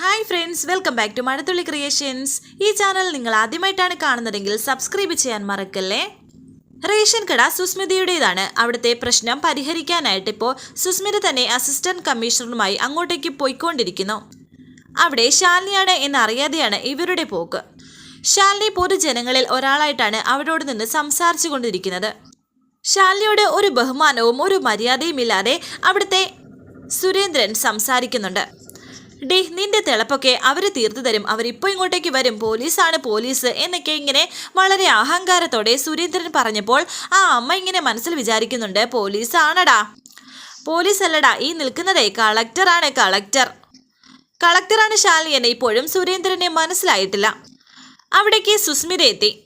Hi friends welcome back to Mazhathulli creations ഈ channel നിങ്ങൾ ആദ്യമായിട്ടാണ് കാണുന്നതെങ്കിൽ സബ്സ്ക്രൈബ് ചെയ്യാൻ മറക്കല്ലേ? റേഷൻ കട സുസ്മിതയുടേതാണ്. അവിടുത്തെ പ്രശ്നം പരിഹരിക്കാനായിട്ട് ഇപ്പോൾ സുസ്മിത തന്നെ അസിസ്റ്റന്റ് കമ്മീഷണറുമായി അങ്ങോട്ടേക്ക് പോയിക്കൊണ്ടിരിക്കുന്നു. അവിടെ ശാലിനിയാണ് എന്നറിയാതെയാണ് ഇവരുടെ പോക്ക്. ശാലിനി പൊതുജനങ്ങളിൽ ഒരാളായിട്ടാണ് അവരോട് നിന്ന് സംസാരിച്ചു കൊണ്ടിരിക്കുന്നത്. ശാലിനിയോട് ഒരു ബഹുമാനവും ഒരു മര്യാദയും ഇല്ലാതെ അവിടുത്തെ സുരേന്ദ്രൻ സംസാരിക്കുന്നുണ്ട്. ഡേ നിന്റെ തിളപ്പൊക്കെ അവർ തീർത്തു തരും. അവരിപ്പോൾ ഇങ്ങോട്ടേക്ക് വരും. പോലീസാണ് പോലീസ് എന്നൊക്കെ ഇങ്ങനെ വളരെ അഹങ്കാരത്തോടെ സുരേന്ദ്രൻ പറഞ്ഞപ്പോൾ ആ അമ്മ ഇങ്ങനെ മനസ്സിൽ വിചാരിക്കുന്നുണ്ട്. പോലീസാണടാ. പോലീസ് അല്ലടാ ഈ നിൽക്കുന്നതേ കളക്ടറാണ് കളക്ടർ. കളക്ടറാണ് ശാലിനി എന്ന് ഇപ്പോഴും സുരേന്ദ്രനെ മനസ്സിലായിട്ടില്ല. അവിടേക്ക് സുസ്മിത എത്തി.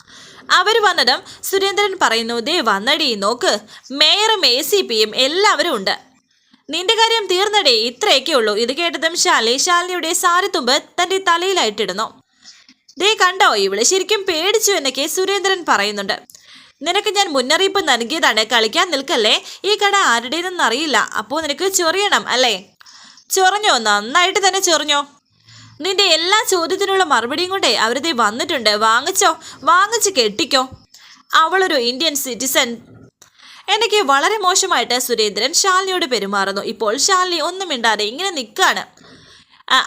അവർ വന്നതും സുരേന്ദ്രൻ പറയുന്നു ദേ വന്നടി നോക്ക്. മേയറും എ സി പിയും എല്ലാവരും ഉണ്ട്. നിന്റെ കാര്യം തീർന്നടേ. ഇത്രയൊക്കെ ഉള്ളൂ. ഇത് കേട്ടതും ശാലി ശാലിനിയുടെ സാരിത്തുമ്പ് തന്റെ തലയിലായിട്ടിടുന്നു. ദേ കണ്ടോ ഇവൾ ശരിക്കും പേടിച്ചു എന്നൊക്കെ സുരേന്ദ്രൻ പറയുന്നുണ്ട്. നിനക്ക് ഞാൻ മുന്നറിയിപ്പ് നൽകിയതാണ്. കളിക്കാൻ നിൽക്കല്ലേ? ഈ കട ആരുടേതെന്ന് അറിയില്ല അപ്പോ നിനക്ക് ചൊറിയണം അല്ലേ? ചൊറഞ്ഞോ? നന്നായിട്ട് തന്നെ ചൊറിഞ്ഞോ? നിന്റെ എല്ലാ ചോദ്യത്തിനുള്ള മറുപടിയും കൊണ്ടേ അവരതേ വന്നിട്ടുണ്ട്. വാങ്ങിച്ചോ? വാങ്ങിച്ച് കെട്ടിക്കോ? അവളൊരു ഇന്ത്യൻ സിറ്റിസൺ എനിക്ക് വളരെ മോശമായിട്ട് സുരേന്ദ്രൻ ശാലിനിയോട് പെരുമാറുന്നു. ഇപ്പോൾ ശാലിനി ഒന്നും മിണ്ടാതെ ഇങ്ങനെ നിൽക്കുകയാണ്.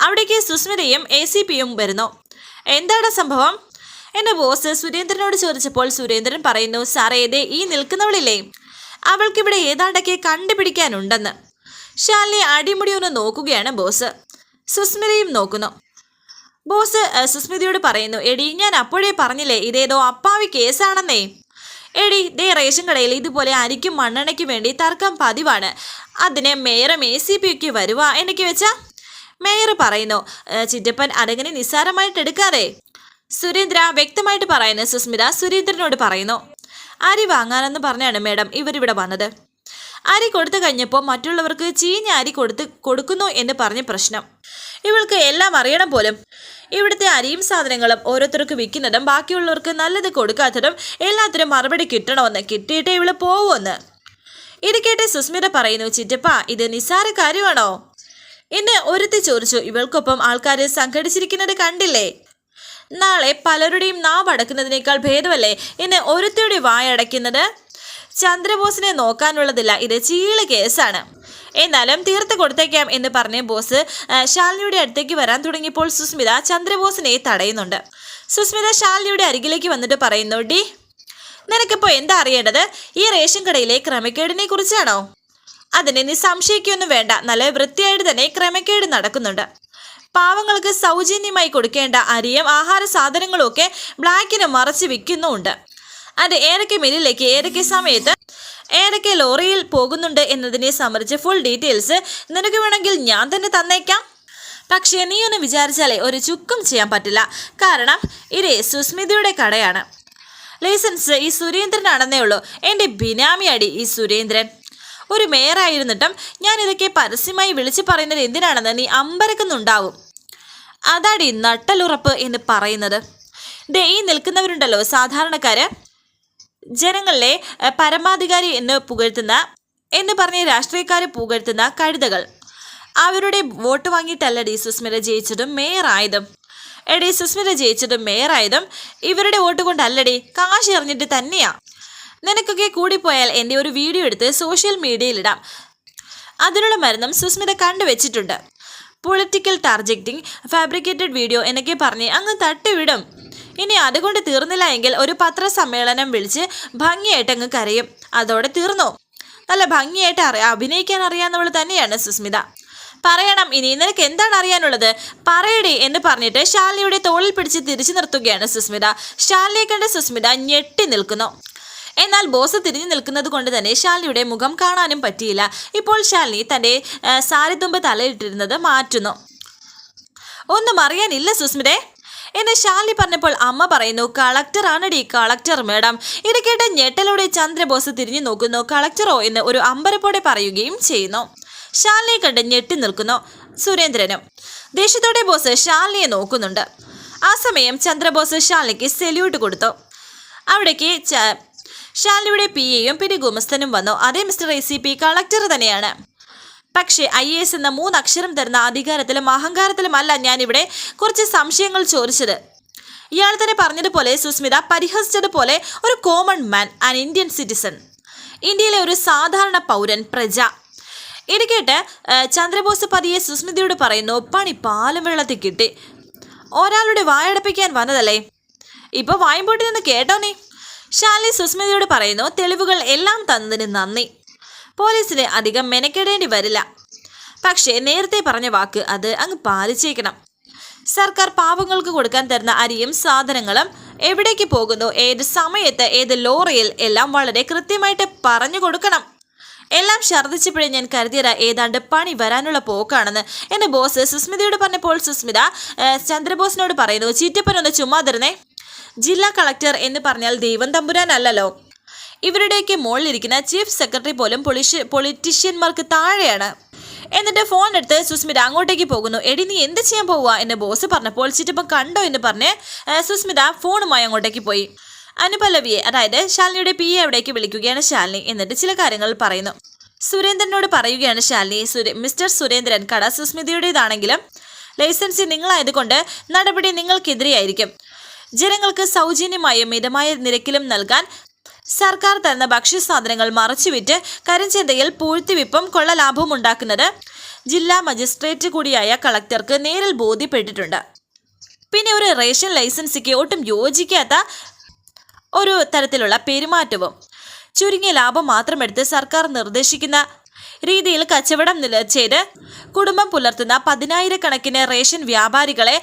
അവിടേക്ക് സുസ്മിതയും എ സി പിയും വരുന്നു. എന്താണ് സംഭവം? എന്റെ ബോസ് സുരേന്ദ്രനോട് ചോദിച്ചപ്പോൾ സുരേന്ദ്രൻ പറയുന്നു സാറേ ദേ ഈ നിൽക്കുന്നവളില്ലേ? അവൾക്കിവിടെ ഏതാണ്ടൊക്കെ കണ്ടുപിടിക്കാനുണ്ടെന്ന്. ശാലിനി അടിമുടി ഒന്ന് നോക്കുകയാണ് ബോസ്. സുസ്മിതയും നോക്കുന്നു. ബോസ് സുസ്മിതയോട് പറയുന്നു എടി ഞാൻ അപ്പോഴേ പറഞ്ഞില്ലേ ഇതേതോ അപ്പാവി കേസാണെന്നേ. എടി ദേ റേഷൻ കടയിൽ ഇതുപോലെ അരിക്കും മണ്ണെണ്ണയ്ക്കും വേണ്ടി തർക്കം പതിവാണ്. അതിന് മേയറും എ സി പി ഒക്കെ വരുവാ എന്നൊക്കെ വെച്ചാ? മേയർ പറയുന്നു ചിറ്റപ്പൻ അതങ്ങനെ നിസ്സാരമായിട്ട് എടുക്കാതെ. സുരേന്ദ്ര വ്യക്തമായിട്ട് പറയുന്നു സുസ്മിത സുരേന്ദ്രനോട് പറയുന്നു. അരി വാങ്ങാനെന്ന് പറഞ്ഞാണ് മേഡം ഇവരിവിടെ വന്നത്. അരി കൊടുത്തു കഴിഞ്ഞപ്പോൾ മറ്റുള്ളവർക്ക് ചീഞ്ഞ അരി കൊടുത്ത് കൊടുക്കുന്നു എന്ന് പറഞ്ഞ പ്രശ്നം. ഇവൾക്ക് എല്ലാം അറിയണം പോലും. ഇവിടുത്തെ അരിയും സാധനങ്ങളും ഓരോരുത്തർക്ക് വിൽക്കുന്നതും ബാക്കിയുള്ളവർക്ക് നല്ലത് കൊടുക്കാത്തതും എല്ലാത്തിനും മറുപടി കിട്ടണമെന്ന് കിട്ടിയിട്ടേ ഇവൾ പോവുമെന്ന് ഇത് കേട്ട് സുസ്മിത പറയുന്നു ചിറ്റപ്പ ഇത് നിസ്സാര കാര്യമാണോ? ഇന്ന് ഒരുത്തി ചോദിച്ചു ഇവൾക്കൊപ്പം ആൾക്കാർ സംഘടിച്ചിരിക്കുന്നത് കണ്ടില്ലേ? നാളെ പലരുടെയും നാവ് അടക്കുന്നതിനേക്കാൾ ഭേദമല്ലേ? ഇന്ന് ഒരുത്തിയുടെ വായടയ്ക്കുന്നത്? ചന്ദ്രബോസിനെ നോക്കാനുള്ളതില്ല. ഇത് ചീൾ കേസാണ്. എന്നാലും തീർത്ത് കൊടുത്തേക്കാം എന്ന് പറഞ്ഞ ബോസ് ശാലിനിയുടെ അടുത്തേക്ക് വരാൻ തുടങ്ങിയപ്പോൾ സുസ്മിത ചന്ദ്രബോസിനെ തടയുന്നുണ്ട്. സുസ്മിത ശാലിനിയുടെ അരികിലേക്ക് വന്നിട്ട് പറയുന്നു ഡി നിനക്കിപ്പോൾ എന്താ അറിയേണ്ടത്? ഈ റേഷൻ കടയിലെ ക്രമക്കേടിനെ കുറിച്ചാണോ? അതിനെ നീ സംശയിക്കൊന്നും വേണ്ട. നല്ല വൃത്തിയായിട്ട് തന്നെ ക്രമക്കേട് നടക്കുന്നുണ്ട്. പാവങ്ങൾക്ക് സൗജന്യമായി കൊടുക്കേണ്ട അരിയും ആഹാര സാധനങ്ങളും ഒക്കെ ബ്ലാക്കിന് മറച്ച് വിൽക്കുന്നുമുണ്ട്. അത് ഏതൊക്കെ മില്ലിലേക്ക് ഏതൊക്കെ സമയത്ത് ഏതൊക്കെ ലോറിയിൽ പോകുന്നുണ്ട് എന്നതിനെ സംബന്ധിച്ച് ഫുൾ ഡീറ്റെയിൽസ് നിനക്ക് വേണമെങ്കിൽ ഞാൻ തന്നെ തന്നേക്കാം. പക്ഷേ നീ ഒന്ന് വിചാരിച്ചാലേ ഒരു ചുക്കും ചെയ്യാൻ പറ്റില്ല. കാരണം ഇത് സുസ്മിതയുടെ കടയാണ്. ലൈസൻസ് ഈ സുരേന്ദ്രനാണെന്നേ ഉള്ളൂ. എന്റെ ബിനാമി അടി ഈ സുരേന്ദ്രൻ. ഒരു മേയറായിരുന്നിട്ടും ഞാൻ ഇതൊക്കെ പരസ്യമായി വിളിച്ചു പറയുന്നത് എന്തിനാണെന്ന് നീ അമ്പരക്കുന്നുണ്ടാവും. അതാടി നട്ടലുറപ്പ് എന്ന് പറയുന്നത്. ദേ ഈ നിൽക്കുന്നവരുണ്ടല്ലോ സാധാരണക്കാര്. ജനങ്ങളിലെ പരമാധികാരി എന്ന് പുകഴ്ത്തുന്ന എന്ന് പറഞ്ഞ് രാഷ്ട്രീയക്കാരെ പുകഴ്ത്തുന്ന കഴുതകൾ. അവരുടെ വോട്ട് വാങ്ങിയിട്ടല്ല ഡി സുസ്മിത ജയിച്ചതും മേയറായതും. എടി സുസ്മിത ജയിച്ചതും മേയറായതും ഇവരുടെ വോട്ട് കൊണ്ടല്ലടി കാശ് എറിഞ്ഞിട്ട് തന്നെയാ. നിനക്കൊക്കെ കൂടിപ്പോയാൽ എന്റെ ഒരു വീഡിയോ എടുത്ത് സോഷ്യൽ മീഡിയയിലിടാം അതിനുള്ള മരുന്നും സുസ്മിത കണ്ടുവച്ചിട്ടുണ്ട്. പൊളിറ്റിക്കൽ ടാർജറ്റിംഗ് ഫാബ്രിക്കേറ്റഡ് വീഡിയോ എന്നൊക്കെ പറഞ്ഞ് അങ്ങ് തട്ടിവിടും. ഇനി അതുകൊണ്ട് തീർന്നില്ല എങ്കിൽ ഒരു പത്രസമ്മേളനം വിളിച്ച് ഭംഗിയായിട്ട് അങ്ങ് കരയും. അതോടെ തീർന്നു. നല്ല ഭംഗിയായിട്ട് അറിയാം അഭിനയിക്കാൻ അറിയാവുന്നവൾ തന്നെയാണ് സുസ്മിത. പറയണം ഇനി നിനക്ക് എന്താണ് അറിയാനുള്ളത്? പറയടി എന്ന് പറഞ്ഞിട്ട് ശാലിനിയുടെ തോളിൽ പിടിച്ച് തിരിച്ചു നിർത്തുകയാണ് സുസ്മിത. ശാലിനിയെ കണ്ട് സുസ്മിത ഞെട്ടി നിൽക്കുന്നു. എന്നാൽ ബോസ് തിരിഞ്ഞു നിൽക്കുന്നത് കൊണ്ട് തന്നെ ശാലിനിയുടെ മുഖം കാണാനും പറ്റിയില്ല. ഇപ്പോൾ ശാലിനി തന്റെ സാരിത്തുമ്പ് തലയിട്ടിരുന്നത് മാറ്റുന്നു. ഒന്നും അറിയാനില്ല സുസ്മിതേ. എന്ന് ഷാലി പറഞ്ഞപ്പോൾ അമ്മ പറയുന്നു കളക്ടർ ആണടി കളക്ടർ മേഡം. ഇത് കേട്ട് ഞെട്ടലോടെ ചന്ദ്രബോസ് തിരിഞ്ഞു നോക്കുന്നു. കളക്ടറോ? എന്ന് ഒരു അമ്പരപ്പോടെ പറയുകയും ചെയ്യുന്നു. ഷാലിനെ കണ്ട് ഞെട്ടി നിൽക്കുന്നു സുരേന്ദ്രനും. ദേഷ്യത്തോടെ ബോസ് ശാലിനിയെ നോക്കുന്നുണ്ട്. ആ സമയം ചന്ദ്രബോസ് ശാലിനിക്ക് സെല്യൂട്ട് കൊടുത്തു. അവിടേക്ക് ഷാലിയുടെ പി എയും പിന്നെ ഗുമസ്തനും വന്നു. അതേ mister A C P collector തന്നെയാണ്. പക്ഷേ ഐ എ എസ് എന്ന മൂന്നക്ഷരം തരുന്ന അധികാരത്തിലും അഹങ്കാരത്തിലുമല്ല ഞാനിവിടെ കുറച്ച് സംശയങ്ങൾ ചോദിച്ചത്. ഇയാൾ തന്നെ പറഞ്ഞതുപോലെ സുസ്മിത പരിഹസിച്ചതുപോലെ ഒരു common man an Indian citizen ഇന്ത്യയിലെ ഒരു സാധാരണ പൗരൻ പ്രജ. ഇത് കേട്ട് ചന്ദ്രബോസ് പതിയെ സുസ്മിതയോട് പറയുന്നു പണി പാലും വെള്ളത്തിൽ കിട്ടി. ഒരാളുടെ വായടപ്പിക്കാൻ വന്നതല്ലേ? ഇപ്പൊ വായുംപൂട്ടി നിന്ന് കേട്ടോ നീ. ഷാലി സുസ്മിതയോട് പറയുന്നു തെളിവുകൾ എല്ലാം തന്നതിന് നന്ദി. പോലീസിന് അധികം മെനക്കെടേണ്ടി വരില്ല. പക്ഷേ നേരത്തെ പറഞ്ഞ വാക്ക് അത് അങ്ങ് പാലിച്ചേക്കണം. സർക്കാർ പാവങ്ങൾക്ക് കൊടുക്കാൻ തരുന്ന അരിയും സാധനങ്ങളും എവിടേക്ക് പോകുന്നു ഏത് സമയത്ത് ഏത് ലോറിയിൽ എല്ലാം വളരെ കൃത്യമായിട്ട് പറഞ്ഞു കൊടുക്കണം. എല്ലാം ഛർദ്ദിച്ചപ്പോഴേ ഞാൻ കരുതിയത് ഏതാണ്ട് പണി വരാനുള്ള പോക്കാണെന്ന്. എന്റെ ബോസ് സുസ്മിതയോട് പറഞ്ഞപ്പോൾ സുസ്മിത ചന്ദ്രബോസിനോട് പറയുന്നു ചീറ്റപ്പനൊന്ന് ചുമ്മാതിരുന്നേ ജില്ലാ കളക്ടർ എന്ന് പറഞ്ഞാൽ ദൈവം തമ്പുരാനല്ലല്ലോ. ഇവരുടെയൊക്കെ മുകളിലിരിക്കുന്ന ചീഫ് സെക്രട്ടറി പോലും പൊളിറ്റീഷ്യന്മാർക്ക് താഴെയാണ്. എന്നിട്ട് ഫോൺ എടുത്ത് സുസ്മിത അങ്ങോട്ടേക്ക് പോകുന്നു. എടി നീ എന്ത് ചെയ്യാൻ പോവുക എന്ന് ബോസ് പറഞ്ഞപ്പോൾ ചിറ്റപ്പം കണ്ടോ എന്ന് പറഞ്ഞ് സുസ്മിത ഫോണുമായി അങ്ങോട്ടേക്ക് പോയി. അനുപല്ലവിയെ അതായത് ശാലിനിയുടെ പി എ അവിടേക്ക് വിളിക്കുകയാണ് ശാലിനി. എന്നിട്ട് ചില കാര്യങ്ങൾ പറയുന്നു. സുരേന്ദ്രനോട് പറയുകയാണ് ശാലിനി മിസ്റ്റർ സുരേന്ദ്രൻ കട സുസ്മിതയുടേതാണെങ്കിലും ലൈസൻസ് നിങ്ങളായതുകൊണ്ട് നടപടി നിങ്ങൾക്കെതിരെയായിരിക്കും. ജനങ്ങൾക്ക് സൗജന്യമായും മിതമായ നിരക്കിലും നൽകാൻ സർക്കാർ തരുന്ന ഭക്ഷ്യസാധനങ്ങൾ മറച്ചുവിറ്റ് കരിഞ്ചന്തയിൽ പൂഴ്ത്തിവിപ്പും കൊള്ള ലാഭവും ഉണ്ടാക്കുന്നത് ജില്ലാ മജിസ്ട്രേറ്റ് കൂടിയായ കളക്ടർക്ക് നേരിൽ ബോധ്യപ്പെട്ടിട്ടുണ്ട്. പിന്നെ ഒരു റേഷൻ ലൈസൻസിക്ക് ഒട്ടും യോജിക്കാത്ത ഒരു തരത്തിലുള്ള പെരുമാറ്റവും ചുരുങ്ങിയ ലാഭം മാത്രമെടുത്ത് സർക്കാർ നിർദ്ദേശിക്കുന്ന രീതിയിൽ കച്ചവടം ചെയ്ത് കുടുംബം പുലർത്തുന്ന പതിനായിരക്കണക്കിന് റേഷൻ വ്യാപാരികളെ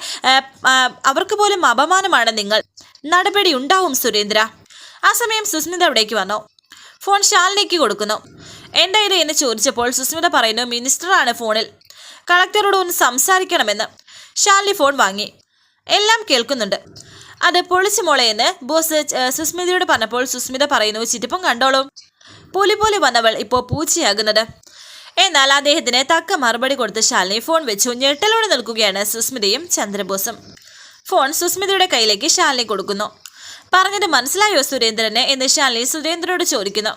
അവർക്ക് പോലും അപമാനമാണ് നിങ്ങൾ. നടപടി ഉണ്ടാവും സുരേന്ദ്ര. ആ സമയം സുസ്മിത അവിടേക്ക് വന്നു. ഫോൺ ശാലിനിക്ക് കൊടുക്കുന്നു. എന്താ ഇത് എന്ന് ചോദിച്ചപ്പോൾ സുസ്മിത പറയുന്നു മിനിസ്റ്ററാണ് ഫോണിൽ. കളക്ടറോട് ഒന്ന് സംസാരിക്കണമെന്ന്. ശാലിനി ഫോൺ വാങ്ങി. എല്ലാം കേൾക്കുന്നുണ്ട്. അത് പൊളിച്ചു മോളെ എന്ന് ബോസ് സുസ്മിതയോട് പറഞ്ഞപ്പോൾ സുസ്മിത പറയുന്നു ചിറ്റപ്പം കണ്ടോളൂ. പുലി പോലെ വന്നവൾ ഇപ്പോൾ പൂച്ചയാകുന്നത്. എന്നാൽ അദ്ദേഹത്തിന് തക്ക മറുപടി കൊടുത്ത് ശാലിനി ഫോൺ വെച്ചു. ഞെട്ടലോടെ നിൽക്കുകയാണ് സുസ്മിതയും ചന്ദ്രബോസും. ഫോൺ സുസ്മിതയുടെ കയ്യിലേക്ക് ശാലിനി കൊടുക്കുന്നു. പറഞ്ഞത് മനസ്സിലായോ സുരേന്ദ്രന് എന്ന് ശാലിനി സുരേന്ദ്രനോട് ചോദിക്കുന്നു.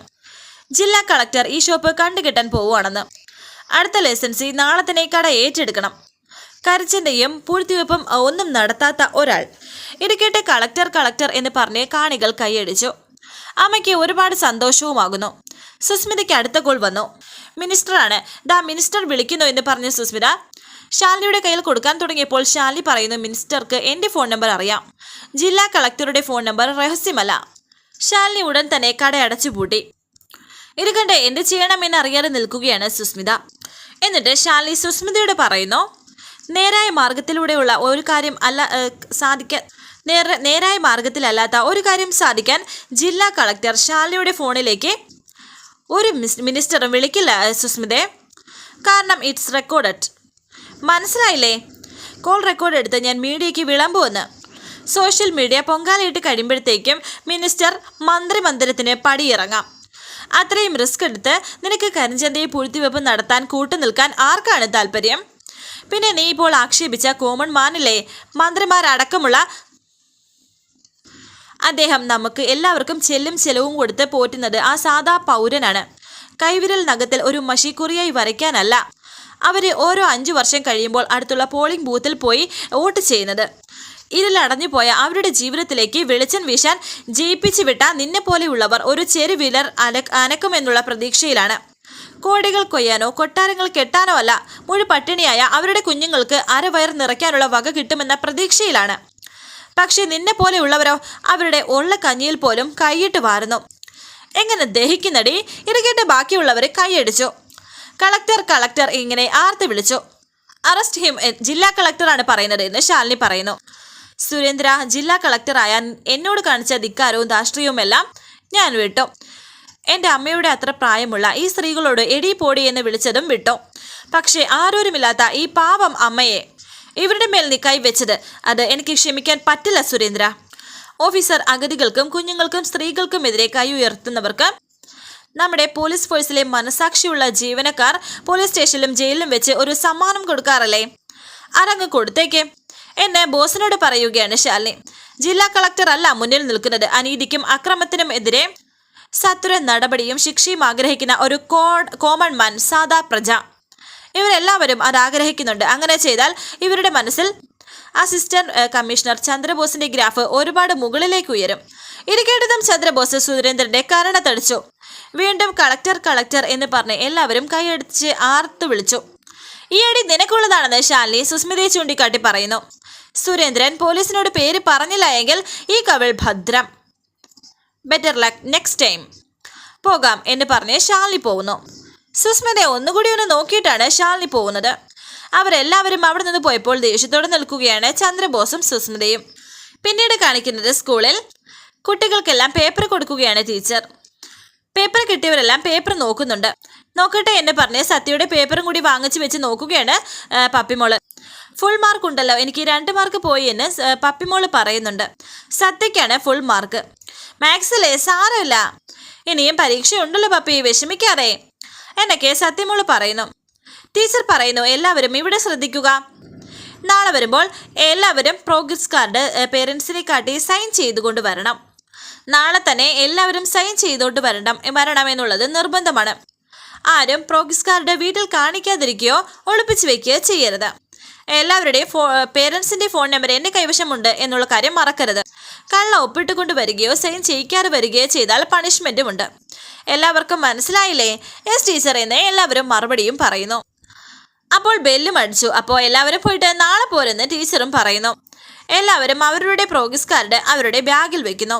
ജില്ലാ കളക്ടർ ഈ ഷോപ്പ് കണ്ടുകെട്ടാൻ പോവുകയാണെന്ന്. അടുത്ത ലൈസൻസി നാളെ തന്നെ കട ഏറ്റെടുക്കണം. കരച്ചിന്റെയും പൂഴ്ത്തിവെപ്പും ഒന്നും നടത്താത്ത ഒരാൾ. ഇത് കേട്ട് കളക്ടർ കളക്ടർ എന്ന് പറഞ്ഞ് കാണികൾ കൈയടിച്ചു. അമ്മയ്ക്ക് ഒരുപാട് സന്തോഷവുമാകുന്നു. സുസ്മിതയ്ക്ക് അടുത്ത കോൾ വന്നു. മിനിസ്റ്ററാണ്. ദാ മിനിസ്റ്റർ വിളിക്കുന്നു എന്ന് പറഞ്ഞു സുസ്മിത. ശാലിനിയുടെ കയ്യിൽ കൊടുക്കാൻ തുടങ്ങിയപ്പോൾ ഷാലി പറയുന്നു മിനിസ്റ്റർക്ക് എന്റെ ഫോൺ നമ്പർ അറിയാം. ജില്ലാ കളക്ടറുടെ ഫോൺ നമ്പർ രഹസ്യമല്ല. ശാലിനി ഉടൻ തന്നെ കട അടച്ചുപൂട്ടി ഇത് കണ്ട് എന്ത് ചെയ്യണമെന്ന് അറിയാതെ നിൽക്കുകയാണ് സുസ്മിത. എന്നിട്ട് ശാലിനി സുസ്മിതയോട് പറയുന്നു നേരായ മാർഗത്തിലൂടെയുള്ള ഒരു കാര്യം അല്ല സാധിക്ക സാധിക്കാൻ നേര നേരായ മാർഗത്തിലല്ലാത്ത ഒരു കാര്യം സാധിക്കാൻ ജില്ലാ കളക്ടർ ശാലിനിയുടെ ഫോണിലേക്ക് ഒരു മിനിസ്റ്ററും വിളിക്കില്ല സുസ്മിതേ. കാരണം ഇറ്റ്സ് റെക്കോർഡഡ് മനസ്സിലായില്ലേ? കോൾ റെക്കോർഡ് എടുത്ത് ഞാൻ മീഡിയയ്ക്ക് വിളമ്പുമെന്ന് സോഷ്യൽ മീഡിയ പൊങ്കാലയിട്ട് കഴിയുമ്പോഴത്തേക്കും മിനിസ്റ്റർ മന്ത്രിമന്ദിരത്തിന് പടിയിറങ്ങാം. അത്രയും റിസ്ക് എടുത്ത് നിനക്ക് കരിഞ്ചന്തയെ പൂഴ്ത്തിവെപ്പ് നടത്താൻ കൂട്ടുനിൽക്കാൻ ആർക്കാണ് താല്പര്യം? പിന്നെ നീ ഇപ്പോൾ ആക്ഷേപിച്ച കോമൺ മാനല്ലേ? മന്ത്രിമാരടക്കമുള്ള അദ്ദേഹം നമുക്ക് എല്ലാവർക്കും ചെല്ലും ചെലവും കൊടുത്ത് പോറ്റുന്നത് ആ സാധാ പൗരനാണ്. കൈവിരൽ നഖത്തിൽ ഒരു മഷിക്കുറിയായി വരയ്ക്കാനല്ല. അവർ ഓരോ അഞ്ചു വർഷം കഴിയുമ്പോൾ അടുത്തുള്ള പോളിംഗ് ബൂത്തിൽ പോയി വോട്ട് ചെയ്യുന്നത്. ഇരുളടഞ്ഞു പോയ അവരുടെ ജീവിതത്തിലേക്ക് വെളിച്ചം വീശാൻ ജയിപ്പിച്ചു വിട്ട നിന്നെ പോലെയുള്ളവർ ഒരു ചെരുവിലർ അന അനക്കുമെന്നുള്ള പ്രതീക്ഷയിലാണ്. കോടികൾ കൊയ്യാനോ കൊട്ടാരങ്ങൾ കെട്ടാനോ അല്ല മുഴു പട്ടിണിയായ അവരുടെ കുഞ്ഞുങ്ങൾക്ക് അരവയർ നിറയ്ക്കാനുള്ള വക കിട്ടുമെന്ന പ്രതീക്ഷയിലാണ്. പക്ഷെ നിന്നെ പോലെയുള്ളവരോ അവരുടെ ഉള്ള കഞ്ഞിയിൽ പോലും കൈയിട്ട് വാരുന്നു. എങ്ങനെ ദഹിക്കുന്നടി? ഇറങ്ങിയിട്ട് ബാക്കിയുള്ളവരെ കൈയടിച്ചു. കളക്ടർ കളക്ടർ ഇങ്ങനെ ആർത്ത് വിളിച്ചു. അറസ്റ്റ് ഹിം ജില്ലാ കളക്ടറാണ് പറയുന്നത് എന്ന് ശാലിനി പറയുന്നു. സുരേന്ദ്ര ജില്ലാ കളക്ടറായ എന്നോട് കാണിച്ച ധിക്കാരവും ധാർഷ്ട്രീയവും എല്ലാം ഞാൻ വിട്ടു. എന്റെ അമ്മയുടെ അത്ര പ്രായമുള്ള ഈ സ്ത്രീകളോട് എടി പോടി എന്ന് വിളിച്ചതും വിട്ടു. പക്ഷേ ആരോരുമില്ലാത്ത ഈ പാവം അമ്മയെ ഇവരുടെ മേൽ നീ കൈവച്ചത്. അത് എനിക്ക് ക്ഷമിക്കാൻ പറ്റില്ല സുരേന്ദ്ര. ഓഫീസർ അഗതികൾക്കും കുഞ്ഞുങ്ങൾക്കും സ്ത്രീകൾക്കും എതിരെ കൈ ഉയർത്തുന്നവർക്ക് നമ്മുടെ പോലീസ് ഫോഴ്സിലെ മനസാക്ഷിയുള്ള ജീവനക്കാർ പോലീസ് സ്റ്റേഷനിലും ജയിലിലും വെച്ച് ഒരു സമ്മാനം കൊടുക്കാറല്ലേ? അതങ്ങ് കൊടുത്തേക്ക്. എന്നെ ബോസിനോട് പറയുകയാണ് ശാലിനി. ജില്ലാ കളക്ടർ അല്ല മുന്നിൽ നിൽക്കുന്നത്. അനീതിക്കും അക്രമത്തിനും എതിരെ സത്വര നടപടിയും ശിക്ഷയും ആഗ്രഹിക്കുന്ന ഒരു കോമൺ മാൻ സാധാ പ്രജ. ഇവരെല്ലാവരും അത് ആഗ്രഹിക്കുന്നുണ്ട്. അങ്ങനെ ചെയ്താൽ ഇവരുടെ മനസ്സിൽ അസിസ്റ്റന്റ് കമ്മീഷണർ ചന്ദ്രബോസിന്റെ ഗ്രാഫ് ഒരുപാട് മുകളിലേക്ക് ഉയരും. ഇത് കേട്ടതും ചന്ദ്രബോസ് സുരേന്ദ്രന്റെ കരണത്തടിച്ചു വീണ്ടും കളക്ടർ കളക്ടർ എന്ന് പറഞ്ഞ് എല്ലാവരും കൈയടിച്ച് ആർത്തു വിളിച്ചു. ഈ അടി നിനക്കുള്ളതാണെന്ന് ശാലിനി സുസ്മിതയെ ചൂണ്ടിക്കാട്ടി പറയുന്നു. സുരേന്ദ്രൻ പോലീസിനോട് പേര് പറഞ്ഞില്ല എങ്കിൽ ഈ കവിൾ ഭദ്രം. ബെറ്റർ ലക്ക് നെക്സ്റ്റ് ടൈം പോകാം എന്ന് പറഞ്ഞ് ശാലിനി പോകുന്നു. സുസ്മിതയെ ഒന്നുകൂടി ഒന്ന് നോക്കിയിട്ടാണ് ശാലിനി പോകുന്നത്. അവരെല്ലാവരും അവിടെ നിന്ന് പോയപ്പോൾ ദേഷ്യത്തോടെ നിൽക്കുകയാണ് ചന്ദ്രബോസും സുസ്മിതയും. പിന്നീട് കാണിക്കുന്നത് സ്കൂളിൽ കുട്ടികൾക്കെല്ലാം പേപ്പർ കൊടുക്കുകയാണ് ടീച്ചർ. പേപ്പർ കിട്ടിയവരെല്ലാം പേപ്പർ നോക്കുന്നുണ്ട്. നോക്കട്ടെ എന്ന് പറഞ്ഞ് സത്യയുടെ പേപ്പറും കൂടി വാങ്ങിച്ചു വെച്ച് നോക്കുകയാണ് പപ്പിമോൾ. ഫുൾ മാർക്ക് ഉണ്ടല്ലോ എനിക്ക് രണ്ട് മാർക്ക് പോയി എന്ന് പപ്പിമോൾ പറയുന്നുണ്ട്. സത്യയ്ക്കാണ് ഫുൾ മാർക്ക്. മാത്സിലെ സാരമില്ല. ഇനിയും പരീക്ഷയുണ്ടല്ലോ പപ്പി വിഷമിക്കാറേ എന്നൊക്കെ സത്യമോൾ പറയുന്നു. ടീച്ചർ പറയുന്നു എല്ലാവരും ഇവിടെ ശ്രദ്ധിക്കുക. നാളെ വരുമ്പോൾ എല്ലാവരും പ്രോഗ്രസ് കാർഡ് പേരൻസിനെ കാട്ടി സൈൻ ചെയ്തുകൊണ്ട് വരണം. നാളെ തന്നെ എല്ലാവരും സൈൻ ചെയ്തുകൊണ്ട് വരണം വരണം എന്നുള്ളത് നിർബന്ധമാണ്. ആരും പ്രോഗ്രസ് കാർഡ് വീട്ടിൽ കാണിക്കാതിരിക്കുകയോ ഒളിപ്പിച്ച് വെക്കുകയോ ചെയ്യരുത്. എല്ലാവരുടെയും ഫോ പേരൻസിന്റെ ഫോൺ നമ്പർ എന്റെ കൈവശമുണ്ട് എന്നുള്ള കാര്യം മറക്കരുത്. കള്ള ഒപ്പിട്ട് കൊണ്ടുവരികയോ സൈൻ ചെയ്യിക്കാതെ വരികയോ ചെയ്താൽ പണിഷ്മെന്റും ഉണ്ട് എല്ലാവർക്കും മനസ്സിലായില്ലേ? എസ് ടീച്ചർ എന്ന് എല്ലാവരും മറുപടിയും പറയുന്നു. അപ്പോൾ ബെല്ലും അടിച്ചു. അപ്പോൾ എല്ലാവരും പോയിട്ട് നാളെ പോരെന്ന് ടീച്ചറും പറയുന്നു. എല്ലാവരും അവരുടെ പ്രോഗ്രസ് കാർഡ് അവരുടെ ബാഗിൽ വെക്കുന്നു.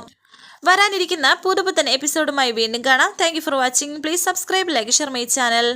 വരാനിരിക്കുന്ന പുതുപുത്തൻ എപ്പിസോഡുമായി വീണ്ടും കാണാം. Thank for watching please subscribe like share my channel